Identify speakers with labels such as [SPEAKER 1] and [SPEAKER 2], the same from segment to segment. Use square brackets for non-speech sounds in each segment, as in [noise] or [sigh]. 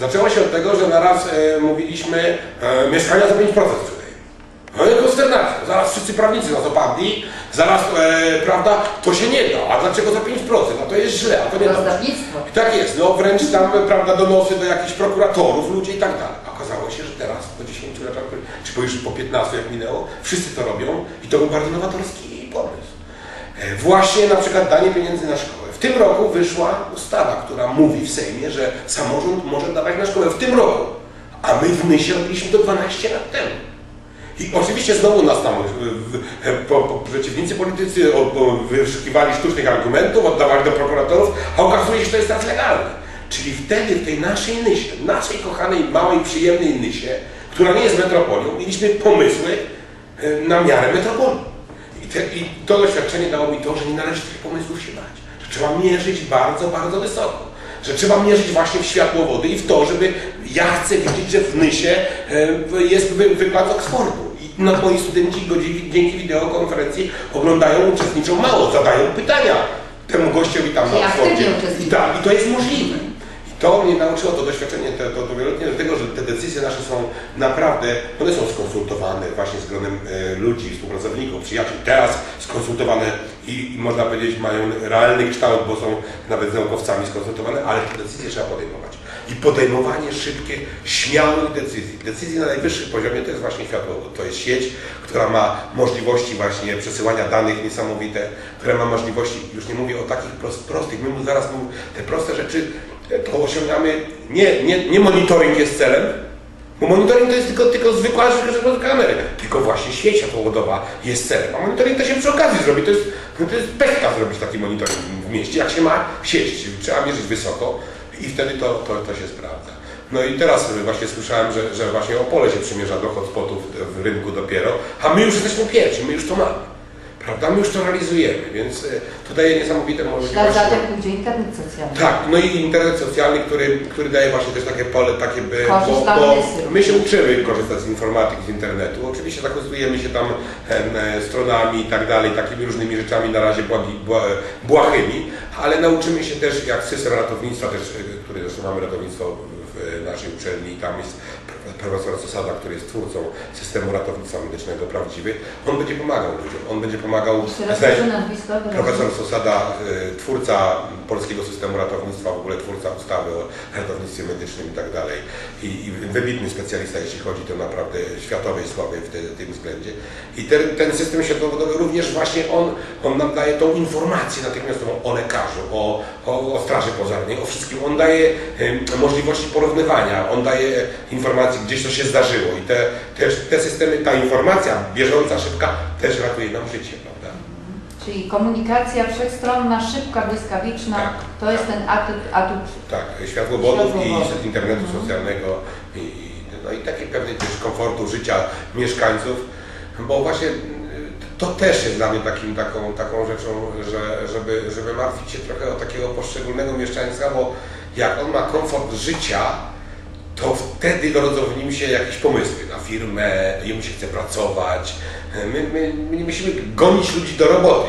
[SPEAKER 1] Zaczęło się od tego, że naraz e, mówiliśmy e, mieszkania za 5% sprzedaje. No i konsternacja. Zaraz wszyscy prawnicy na to padli. Zaraz, e, prawda, to się nie da. A dlaczego za 5%? A to jest źle, a to nie. I tak jest, no wręcz tam, prawda, donosy do jakichś prokuratorów, ludzi i tak dalej. A Okazało się, że teraz, po 10 latach, czy po już po 15 jak minęło, wszyscy to robią i to był bardzo nowatorski pomysł. E, Właśnie na przykład danie pieniędzy na szkołę. Tym roku wyszła ustawa, która mówi w Sejmie, że samorząd może dawać na szkołę w tym roku, a my w myśl robiliśmy to 12 lat temu. I oczywiście znowu nas tam po, po, przeciwnicy politycy o, o, wyszukiwali sztucznych argumentów, oddawali do prokuratorów, a okazuje się, że to jest teraz legalne. Czyli wtedy w tej naszej Nysie, naszej kochanej, małej, przyjemnej Nysie, która nie jest metropolią, mieliśmy pomysły e, na miarę metropolii. I, te, I to doświadczenie dało mi to, że nie należy tych pomysłów się bać. Że trzeba mierzyć bardzo, bardzo wysoko. Że trzeba mierzyć właśnie w światłowody i w to, żeby ja chcę widzieć, że w Nysie e, jest wy, wykład z Oksfordu. I no, moi studenci go dzi- dzięki wideokonferencji oglądają, uczestniczą mało, zadają pytania temu gościowi tam na Oksfordzie. I, tak, I to jest możliwe. To mnie nauczyło to doświadczenie, to, to, to wieloletnie, tego, że te decyzje nasze są naprawdę, one są skonsultowane właśnie z gronem e, ludzi, współpracowników, przyjaciół. Teraz skonsultowane i, i można powiedzieć mają realny kształt, bo są nawet z naukowcami skonsultowane, ale te decyzje trzeba podejmować. I podejmowanie szybkie, śmiałych decyzji. Decyzji na najwyższym poziomie to jest właśnie światłowód. To jest sieć, która ma możliwości właśnie przesyłania danych niesamowite, która ma możliwości, już nie mówię o takich prost, prostych, my mu zaraz mu te proste rzeczy to osiągamy, nie, nie, nie monitoring jest celem, bo monitoring to jest tylko, tylko zwykła rzecz kamery, tylko właśnie sieć światłowodowa jest celem, a monitoring to się przy okazji zrobi, to jest, no to jest pestka zrobić taki monitoring w mieście, jak się ma sieć, trzeba mierzyć wysoko i wtedy to, to, to się sprawdza. No i teraz właśnie słyszałem, że, że właśnie Opole się przymierza do hotspotów w rynku dopiero, a my już jesteśmy pierwsi, my już to mamy. Prawda? My już to realizujemy, więc e, to daje niesamowite możliwości.
[SPEAKER 2] zatem pójdzie internet socjalny.
[SPEAKER 1] Tak, no i internet socjalny, który, który daje właśnie też takie pole, takie by, bo, bo my się uczymy korzystać z informatyki, z internetu. Oczywiście zakonsumujemy się tam e, stronami i tak dalej, takimi różnymi rzeczami na razie błahymi, ale nauczymy się też jak system ratownictwa, też, e, który zresztą mamy ratownictwo w naszej uczelni, tam jest profesor Sosada, który jest twórcą systemu ratownictwa medycznego prawdziwy, on będzie pomagał ludziom, on będzie pomagał
[SPEAKER 2] nazwisko.
[SPEAKER 1] Profesor Sosada, y, twórca polskiego systemu ratownictwa, w ogóle twórca ustawy o ratownictwie medycznym i tak dalej. I, i wybitny specjalista, jeśli chodzi to naprawdę światowej sławy w, te, tym względzie. I ten, ten system światłowodowy również właśnie on, on nam daje tą informację natychmiastową o lekarzu, o, o, o straży pożarnej, o wszystkim. On daje em, możliwości porównywania, on daje informacje, gdzieś to się zdarzyło. I te, te, te systemy, ta informacja bieżąca, szybka też ratuje nam życie, prawda?
[SPEAKER 2] Czyli komunikacja wszechstronna, szybka, błyskawiczna,
[SPEAKER 1] Tak,
[SPEAKER 2] to jest
[SPEAKER 1] tak.
[SPEAKER 2] ten atut, atut
[SPEAKER 1] Tak, światłowodów i internetu
[SPEAKER 2] Mhm.
[SPEAKER 1] socjalnego i, i, no i takiej pewnej też komfortu życia mieszkańców, bo właśnie y, to też jest dla mnie takim, taką, taką rzeczą, że, żeby, żeby martwić się trochę o takiego poszczególnego mieszkańca, bo jak on ma komfort życia, to wtedy rodzą w nim się jakieś pomysły na firmę, jemu się chce pracować. My, my, my nie musimy gonić ludzi do roboty.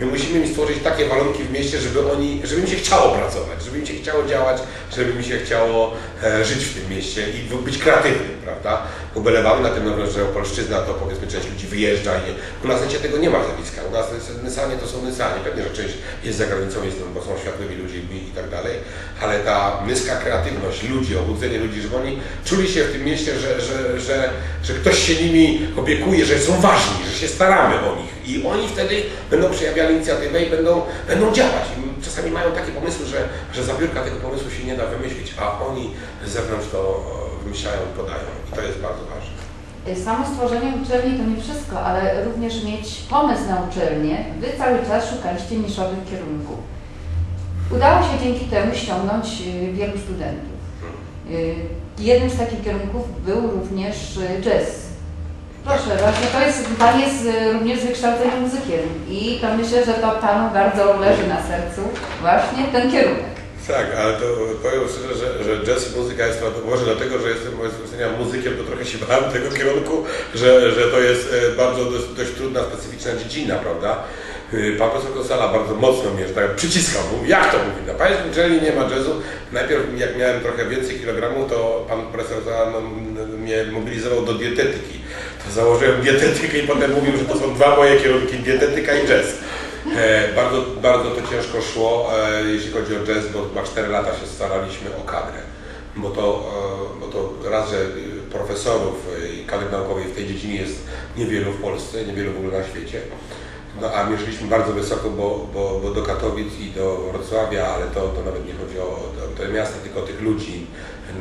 [SPEAKER 1] My musimy im stworzyć takie warunki w mieście, żeby oni, żeby im się chciało pracować, żeby im się chciało działać, żeby im się chciało e, żyć w tym mieście i być kreatywnym, prawda? Ubelewamy na tym, że Opolszczyzna to powiedzmy część ludzi wyjeżdża i u nas niecie tego nie ma zjawiska. U nas Nysanie to są Nysanie. Pewnie, że część jest za granicą, jest, bo są światłymi ludźmi i tak dalej, ale ta niska kreatywność ludzi, obudzenie ludzi, żeby oni czuli się w tym mieście, że, że, że, że ktoś się nimi opiekuje, że są ważni, że się staramy o nich i oni wtedy będą przejawiali inicjatywę i będą, będą działać. I czasami mają takie pomysły, że, że za tego pomysłu się nie da wymyślić, a oni z zewnątrz to wymyślają i podają. I to jest bardzo ważne.
[SPEAKER 2] Samo stworzenie uczelni to nie wszystko, ale również mieć pomysł na uczelnię. Wy cały czas szukaliście niszowych kierunków. Udało się dzięki temu ściągnąć y, wielu studentów. Y, Jednym z takich kierunków był również y, jazz. Proszę, właśnie to jest, Pan jest również z wykształcenia muzykiem i to myślę, że to Panu bardzo leży na sercu właśnie ten kierunek.
[SPEAKER 1] Tak, ale to powiem szczerze, że, że jazz i muzyka jest może dlatego, że jestem z muzykiem, to trochę się [laughs] bałem tego kierunku, że, że to jest bardzo dość, dość trudna, specyficzna dziedzina, prawda? Y, pan profesor Kosala bardzo mocno mnie, tak przyciskał, mówi, jak to mówi, na pańskiej uczelni nie ma jazzu. Najpierw jak miałem trochę więcej kilogramów, to pan profesor Kosala m- mnie mobilizował do dietetyki. To założyłem dietetykę i potem mówił, że to są dwa moje kierunki, dietetyka i jazz. E, bardzo, bardzo to ciężko szło, e, jeśli chodzi o jazz, bo chyba 4 lata się staraliśmy o kadrę. Bo to, e, bo to raz, że y, profesorów y, i kadry naukowej w tej dziedzinie jest niewielu w Polsce, niewielu w ogóle na świecie. No a mierzyliśmy bardzo wysoko, bo, bo, bo do Katowic i do Wrocławia, ale to, to nawet nie chodzi o, o te miasta, tylko o tych ludzi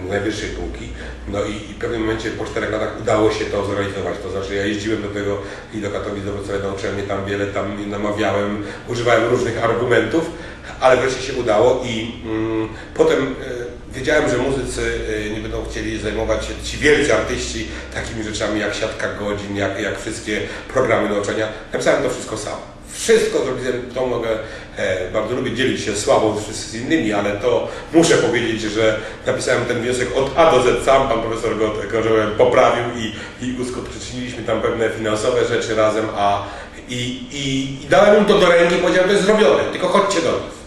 [SPEAKER 1] najwyższej półki. No i, i w pewnym momencie po czterech latach udało się to zorganizować. To znaczy ja jeździłem do tego i do Katowic, do Wrocławia, nauczyłem mnie tam wiele, tam namawiałem, używałem różnych argumentów, ale wreszcie się udało i mm, potem e, wiedziałem, że muzycy e, nie będą chcieli zajmować się, ci wielcy artyści, takimi rzeczami jak siatka godzin, jak, jak wszystkie programy nauczania. Napisałem to wszystko sam. Wszystko zrobiłem, to mogę, e, bardzo lubię dzielić się sławą z, innymi, ale to muszę powiedzieć, że napisałem ten wniosek od A do Z sam, pan profesor go, go poprawił i, i uskuteczniliśmy tam pewne finansowe rzeczy razem, a i, i, i dałem im to do ręki i powiedziałem, to jest zrobione, tylko chodźcie do nich.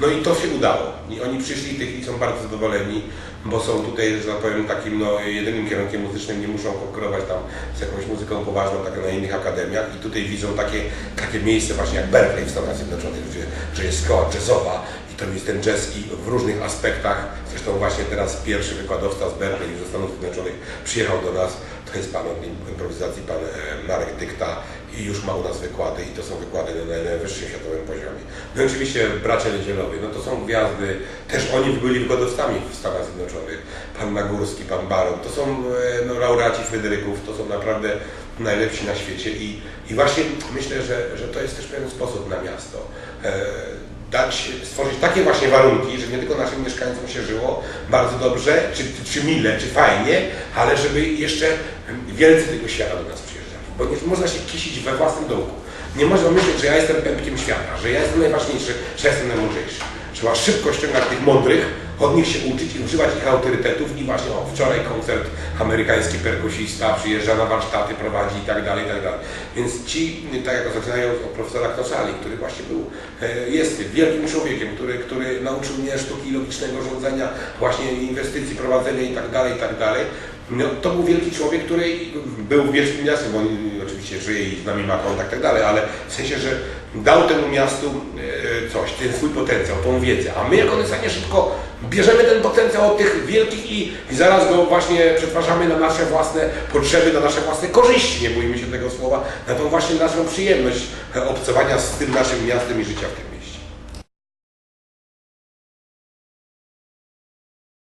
[SPEAKER 1] No i to się udało. I oni przyszli tych i są bardzo zadowoleni, bo są tutaj, że tak powiem, takim no, jedynym kierunkiem muzycznym, nie muszą konkurować tam z jakąś muzyką poważną, tak na innych akademiach i tutaj widzą takie, takie miejsce właśnie jak Berkeley w Stanach Zjednoczonych, gdzie, że jest szkoła jazzowa i to jest ten jazz i w różnych aspektach. Zresztą właśnie teraz pierwszy wykładowca z Berkeley ze Stanów Zjednoczonych przyjechał do nas, to jest pan od improwizacji, pan e, Marek Dykta i już ma u nas wykłady i to są wykłady na najwyższym światowym poziomie. No i oczywiście bracia Niedzielowi, no to są gwiazdy, też oni byli wykładowcami w Stanach Zjednoczonych, pan Nagórski, pan Baron, to są e, no, laureaci Fryderyków, to są naprawdę najlepsi na świecie i, i właśnie myślę, że, że to jest też pewien sposób na miasto. E, dać, stworzyć takie właśnie warunki, żeby nie tylko naszym mieszkańcom się żyło bardzo dobrze, czy, czy mile, czy fajnie, ale żeby jeszcze wielcy tego świata do nas przyjeżdżali. Bo nie można się kisić we własnym dołku. Nie można myśleć, że ja jestem pępkiem świata, że ja jestem najważniejszy, że ja jestem najmądrzejszy. Trzeba szybko ściągać tych mądrych, od nich się uczyć i używać ich autorytetów i właśnie o, wczoraj koncert amerykański perkusista przyjeżdża na warsztaty, prowadzi i tak dalej, i tak dalej. Więc ci, tak jak zaczynają od profesora Knosali, który właśnie był, e, jest wielkim człowiekiem, który, który nauczył mnie sztuki logicznego rządzenia, właśnie inwestycji, prowadzenia i tak dalej, i tak dalej. No, to był wielki człowiek, który był wielkim miastem, bo on oczywiście żyje i z nami ma kontakt i tak dalej, ale w sensie, że dał temu miastu e, coś, ten swój potencjał, tą wiedzę, a my jako Nysanie szybko bierzemy ten potencjał od tych wielkich i, i zaraz go właśnie przetwarzamy na nasze własne potrzeby, na nasze własne korzyści, nie bójmy się tego słowa, na tą właśnie naszą przyjemność obcowania z tym naszym miastem i życia w tym